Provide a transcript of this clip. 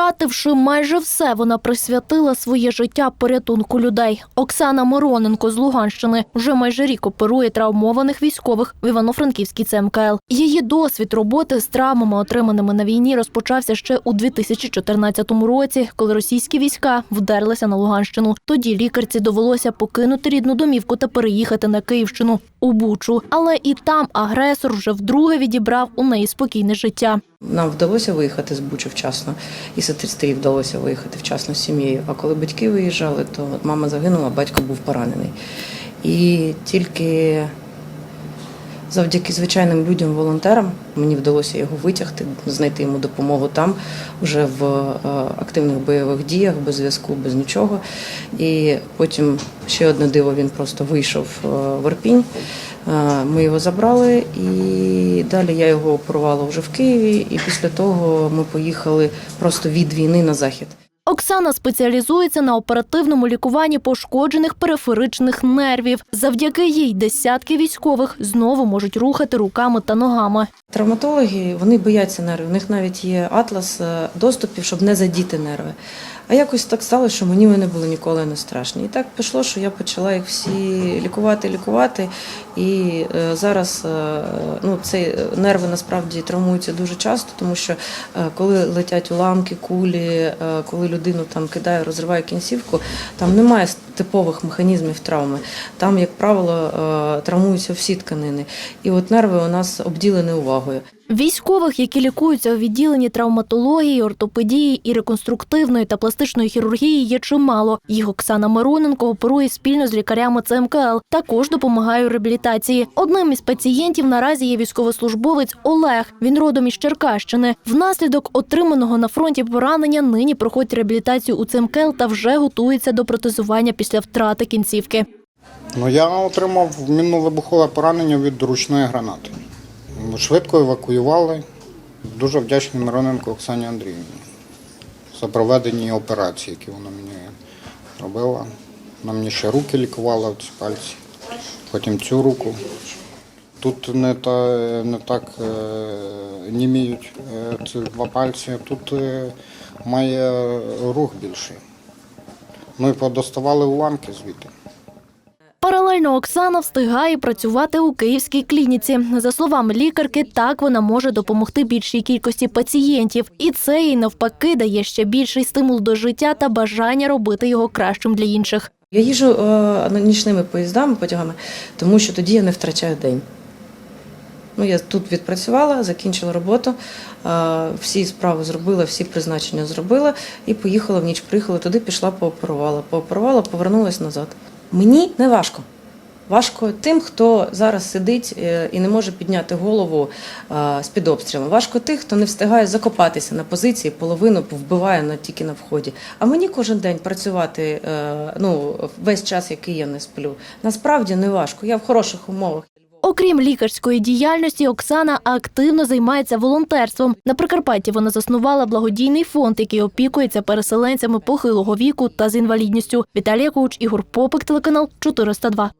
Втративши майже все, вона присвятила своє життя порятунку людей. Оксана Мороненко з Луганщини вже майже рік оперує травмованих військових в Івано-Франківській ЦМКЛ. Її досвід роботи з травмами, отриманими на війні, розпочався ще у 2014 році, коли російські війська вдерлися на Луганщину. Тоді лікарці довелося покинути рідну домівку та переїхати на Київщину у Бучу. Але і там агресор вже вдруге відібрав у неї спокійне життя. Нам вдалося виїхати з Бучі вчасно, і сестрі вдалося виїхати вчасно з сім'єю. А коли батьки виїжджали, то мама загинула, батько був поранений. І тільки завдяки звичайним людям, волонтерам, мені вдалося його витягти, знайти йому допомогу там, вже в е, активних бойових діях, без зв'язку, без нічого. І потім ще одне диво, він просто вийшов е, в Ірпінь. Е, Ми його забрали, і далі я його оперувала вже в Києві. І після того ми поїхали просто від війни на захід. Оксана спеціалізується на оперативному лікуванні пошкоджених периферичних нервів. Завдяки їй десятки військових знову можуть рухати руками та ногами. Травматологи вони бояться нервів. У них навіть є атлас е, доступів, щоб не задіти нерви. А якось так сталося, що мені вони були ніколи не страшні. І так пішло, що я почала їх всі лікувати, лікувати. І е, зараз е, ну, ці нерви насправді травмуються дуже часто, тому що е, коли летять уламки, кулі, коли людину там кидає, розриває кінцівку, там немає типових механізмів травми. Там, як правило, травмуються всі тканини. І от нерви у нас обділені увагою. Військових, які лікуються у відділенні травматології, ортопедії і реконструктивної та пластичної хірургії, є чимало. Їх Оксана Мироненко оперує спільно з лікарями ЦМКЛ. Також допомагає у реабілітації. Одним із пацієнтів наразі є військовослужбовець Олег. Він родом із Черкащини. Внаслідок отриманого на фронті поранення нині проходить реабілітацію у ЦМКЛ та вже готується до протезування після втрати кінцівки. Ну, я отримав мінно-вибухове поранення від ручної гранати. Швидко евакуювали. Дуже вдячний Мироненко Оксані Андріївні за проведені операції, які вона мені робила. Вона мені ще руки лікувала, ці пальці, потім цю руку. Тут не, та, не так е, німіють е, ці два пальці, тут е, має рух більший. Ну і подоставали уламки звідти. Паралельно Оксана встигає працювати у київській клініці. За словами лікарки, так вона може допомогти більшій кількості пацієнтів, і це їй навпаки дає ще більший стимул до життя та бажання робити його кращим для інших. Я їжджу е, нічними поїздами, потягами, тому що тоді я не втрачаю день. Ну, я тут відпрацювала, закінчила роботу, е, всі справи зробила, всі призначення зробила і поїхала в ніч. Приїхала туди, пішла, пооперувала. Пооперувала, повернулася назад. Мені не важко. Важко тим, хто зараз сидить е, і не може підняти голову е, з-під обстрілу. Важко тих, хто не встигає закопатися на позиції, половину вбиває на тільки на вході. А мені кожен день працювати е, ну, весь час, який я не сплю. Насправді не важко. Я в хороших умовах. Окрім лікарської діяльності, Оксана активно займається волонтерством. На Прикарпатті вона заснувала благодійний фонд, який опікується переселенцями похилого віку та з інвалідністю. Віталія Куч, Ігор Попик, телеканал 402.